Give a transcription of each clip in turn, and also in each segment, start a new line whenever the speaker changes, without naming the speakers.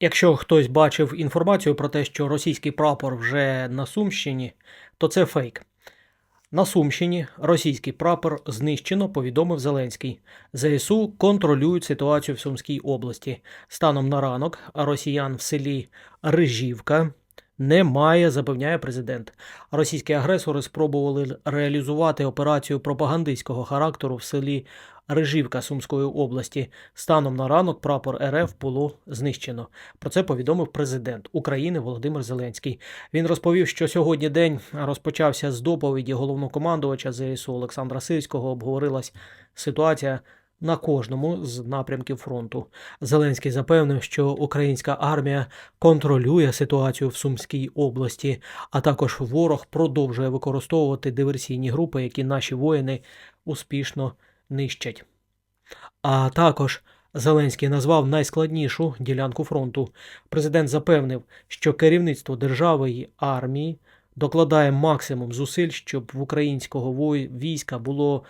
Якщо хтось бачив інформацію про те, що російський прапор вже на Сумщині, то це фейк. На Сумщині російський прапор знищено, повідомив Зеленський. ЗСУ контролюють ситуацію в Сумській області. Станом на ранок росіян в селі Рижівка немає, запевняє президент. Російські агресори спробували реалізувати операцію пропагандистського характеру в селі Рижівка Сумської області. Станом на ранок прапор РФ було знищено. Про це повідомив президент України Володимир Зеленський. Він розповів, що сьогодні день розпочався з доповіді головнокомандувача ЗСУ Олександра Сирського. Обговорилась ситуація на кожному з напрямків фронту. Зеленський запевнив, що українська армія контролює ситуацію в Сумській області, а також ворог продовжує використовувати диверсійні групи, які наші воїни успішно нищать. А також Зеленський назвав найскладнішу ділянку фронту. Президент запевнив, що керівництво держави і армії докладає максимум зусиль, щоб в українського війська було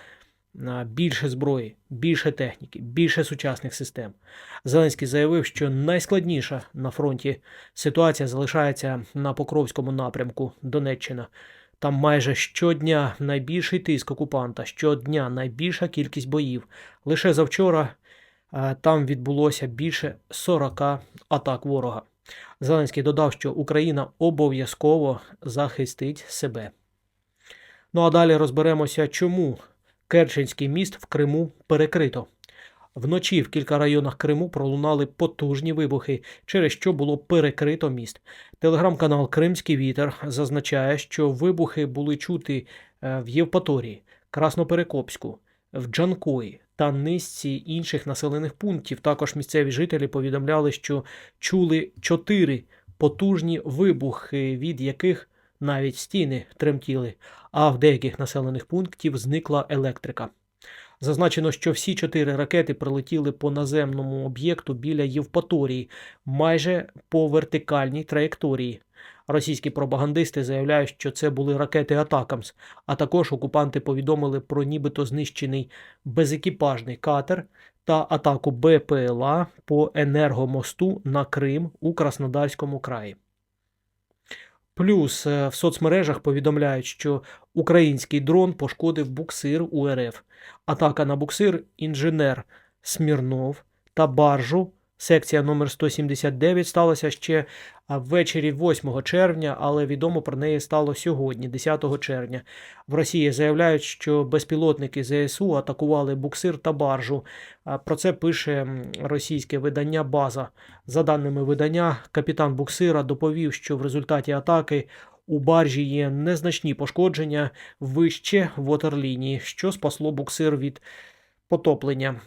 більше зброї, більше техніки, більше сучасних систем. Зеленський заявив, що найскладніша на фронті ситуація залишається на Покровському напрямку Донеччина. Там майже щодня найбільший тиск окупанта, щодня найбільша кількість боїв. Лише завчора е, там відбулося більше 40 атак ворога. Зеленський додав, що Україна обов'язково захистить себе. Ну а далі розберемося, чому Керченський міст в Криму перекрито. Вночі в кілька районах Криму пролунали потужні вибухи, через що було перекрито міст. Телеграм-канал Кримський вітер зазначає, що вибухи були чути е, в Євпаторії, Красноперекопську, в Джанкої та низці інших населених пунктів. Також місцеві жителі повідомляли, що чули чотири потужні вибухи, від яких навіть стіни тремтіли, а в деяких населених пунктів зникла електрика. Зазначено, що всі чотири ракети прилетіли по наземному об'єкту біля Євпаторії, майже по вертикальній траєкторії. Російські пропагандисти заявляють, що це були ракети Атакамс, а також окупанти повідомили про нібито знищений безекіпажний катер та атаку БПЛА по енергомосту на Крим у Краснодарському краї. Плюс е, в соцмережах повідомляють, що український дрон пошкодив буксир у РФ. Атака на буксир інженер Смірнов та баржу. Секція номер 179 сталася ще ввечері 8 червня, але відомо про неї стало сьогодні, 10 червня. В Росії заявляють, що безпілотники ЗСУ атакували буксир та баржу. Про це пише російське видання База. За даними видання, капітан буксира доповів, що в результаті атаки у баржі є незначні пошкодження вище ватерлінії, що спасло буксир від потоплення.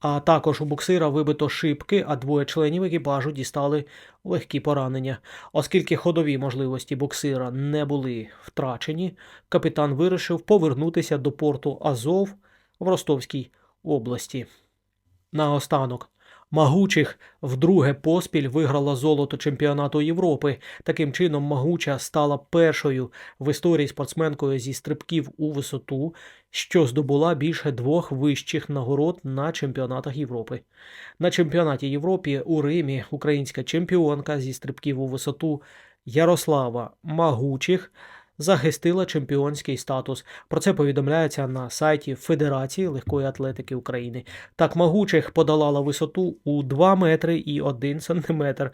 А також у буксира вибито шибки, а двоє членів екіпажу дістали легкі поранення. Оскільки ходові можливості буксира не були втрачені, капітан вирішив повернутися до порту Азов в Ростовській області. Наостанок. Магучих вдруге поспіль виграла золото чемпіонату Європи. Таким чином, Магуча стала першою в історії спортсменкою зі стрибків у висоту, що здобула більше двох вищих нагород на чемпіонатах Європи. На чемпіонаті Європи у Римі українська чемпіонка зі стрибків у висоту Ярослава Магучих захистила чемпіонський статус. Про це повідомляється на сайті Федерації легкої атлетики України. Так Магучих подолала висоту у 2 метри і 1 сантиметр,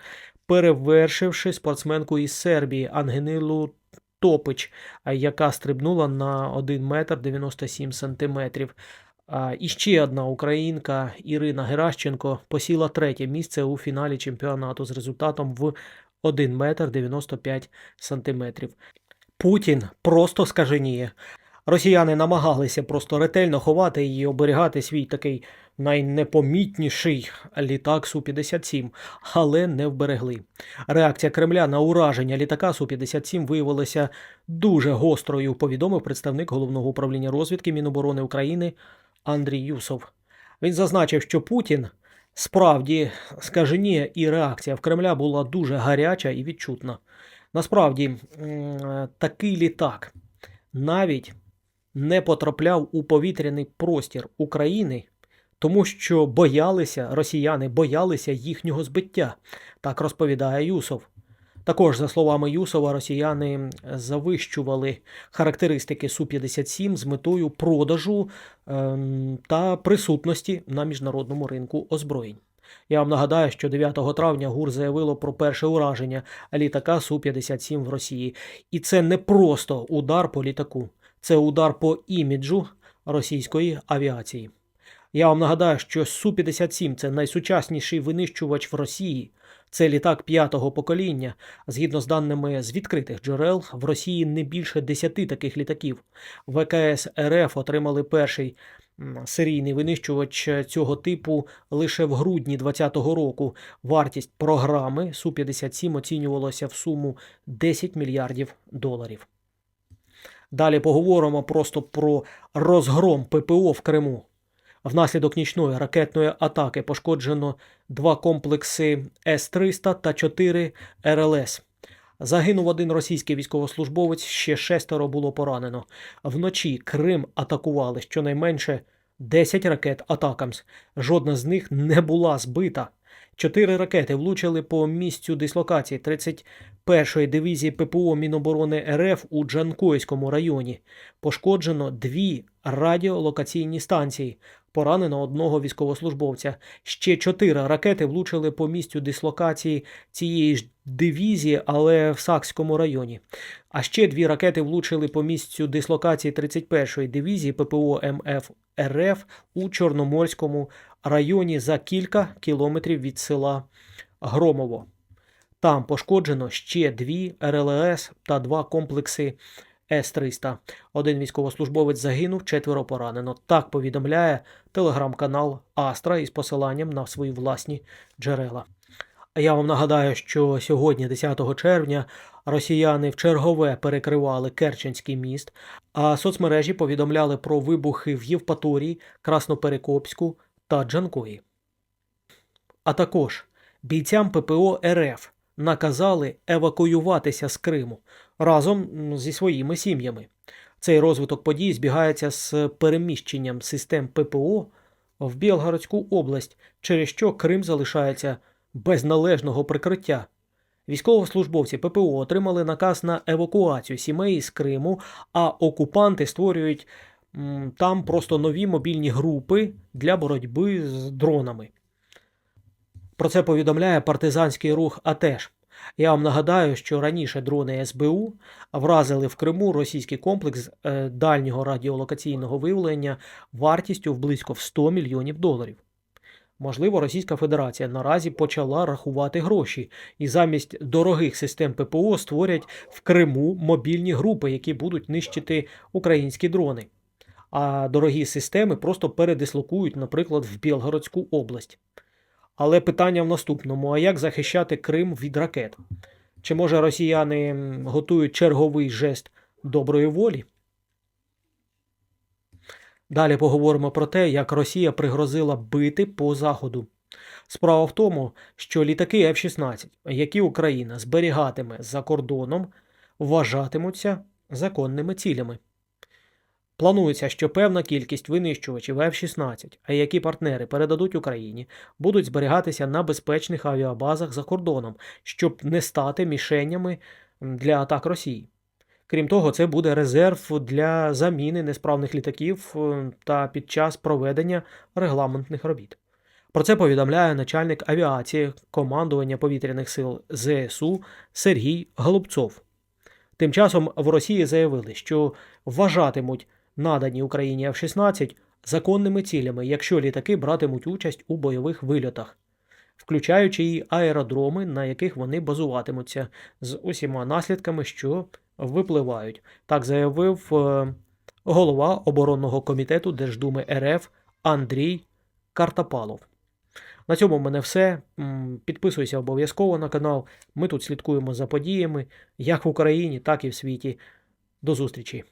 перевершивши спортсменку із Сербії Ангенилу Топич, яка стрибнула на 1 метр 97 сантиметрів. І ще одна українка Ірина Геращенко посіла третє місце у фіналі чемпіонату з результатом в 1 метр 95 сантиметрів. Путін просто скаженіє. Росіяни намагалися просто ретельно ховати і оберігати свій такий найнепомітніший літак Су-57, але не вберегли. Реакція Кремля на ураження літака Су-57 виявилася дуже гострою, повідомив представник головного управління розвідки Міноборони України Андрій Юсов. Він зазначив, що Путін справді скаженіє, і реакція в Кремля була дуже гаряча і відчутна. Насправді, такий літак навіть не потрапляв у повітряний простір України тому що боялися, росіяни боялися їхнього збиття, так розповідає Юсов. Також, за словами Юсова, росіяни завищували характеристики Су-57 з метою продажу ем, та присутності на міжнародному ринку озброєнь. Я вам нагадаю, що 9 травня ГУР заявило про перше ураження літака Су-57 в Росії. І це не просто удар по літаку, це удар по іміджу російської авіації. Я вам нагадаю, що Су-57 це найсучасніший винищувач в Росії. Це літак п'ятого покоління. Згідно з даними з відкритих джерел, в Росії не більше 10 таких літаків. ВКС РФ отримали перший серійний винищувач цього типу лише в грудні 2020 року. Вартість програми Су-57 оцінювалася в суму 10 мільярдів доларів. Далі поговоримо просто про розгром ППО в Криму. Внаслідок нічної ракетної атаки пошкоджено два комплекси С-300 та 4 РЛС. Загинув один російський військовослужбовець, ще шестеро було поранено. Вночі Крим атакували щонайменше 10 ракет Атакамс. Жодна з них не була збита. Чотири ракети влучили по місцю дислокації 31-ї дивізії ППО Міноборони РФ у Джанкойському районі. Пошкоджено дві радіолокаційні станції. Поранено одного військовослужбовця. Ще чотири ракети влучили по місцю дислокації цієї ж дивізії, але в Сакському районі. А ще дві ракети влучили по місцю дислокації 31-ї дивізії ППО МФ РФ у Чорноморському районі за кілька кілометрів від села Громово. Там пошкоджено ще дві РЛС та два комплекси С-300. Один військовослужбовець загинув, четверо поранено. Так повідомляє телеграм-канал Астра із посиланням на свої власні джерела. Я вам нагадаю, що сьогодні, 10 червня, росіяни в чергове перекривали Керченський міст, а соцмережі повідомляли про вибухи в Євпаторії, Красноперекопську та Джанкої. А також бійцям ППО РФ наказали евакуюватися з Криму разом зі своїми сім'ями. Цей розвиток подій збігається з переміщенням систем ППО в Білгородську область, через що Крим залишається без належного прикриття. Військовослужбовці ППО отримали наказ на евакуацію сімей з Криму, а окупанти створюють там просто нові мобільні групи для боротьби з дронами. Про це повідомляє партизанський рух АТЕШ. Я вам нагадаю, що раніше дрони СБУ вразили в Криму російський комплекс е, дальнього радіолокаційного виявлення вартістю в близько в 100 мільйонів доларів. Можливо, Російська Федерація наразі почала рахувати гроші і замість дорогих систем ППО створять в Криму мобільні групи, які будуть нищити українські дрони. А дорогі системи просто передислокують, наприклад, в Білгородську область. Але питання в наступному: а як захищати Крим від ракет? Чи може росіяни готують черговий жест доброї волі? Далі поговоримо про те, як Росія пригрозила бити по Заходу. Справа в тому, що літаки F-16, які Україна зберігатиме за кордоном, вважатимуться законними цілями. Планується, що певна кількість винищувачів F-16, а які партнери передадуть Україні, будуть зберігатися на безпечних авіабазах за кордоном, щоб не стати мішенями для атак Росії. Крім того, це буде резерв для заміни несправних літаків е, та під час проведення регламентних робіт. Про це повідомляє начальник авіації командування повітряних сил ЗСУ Сергій Голубцов. Тим часом в Росії заявили, що вважатимуть надані Україні F-16 законними цілями, якщо літаки братимуть участь у бойових вильотах, включаючи і аеродроми, на яких вони базуватимуться, з усіма наслідками, що випливають. Так заявив е, голова оборонного комітету Держдуми РФ Андрій Картапалов. На цьому в мене все. Підписуйся обов'язково на канал. Ми тут слідкуємо за подіями як в Україні, так і в світі. До зустрічі!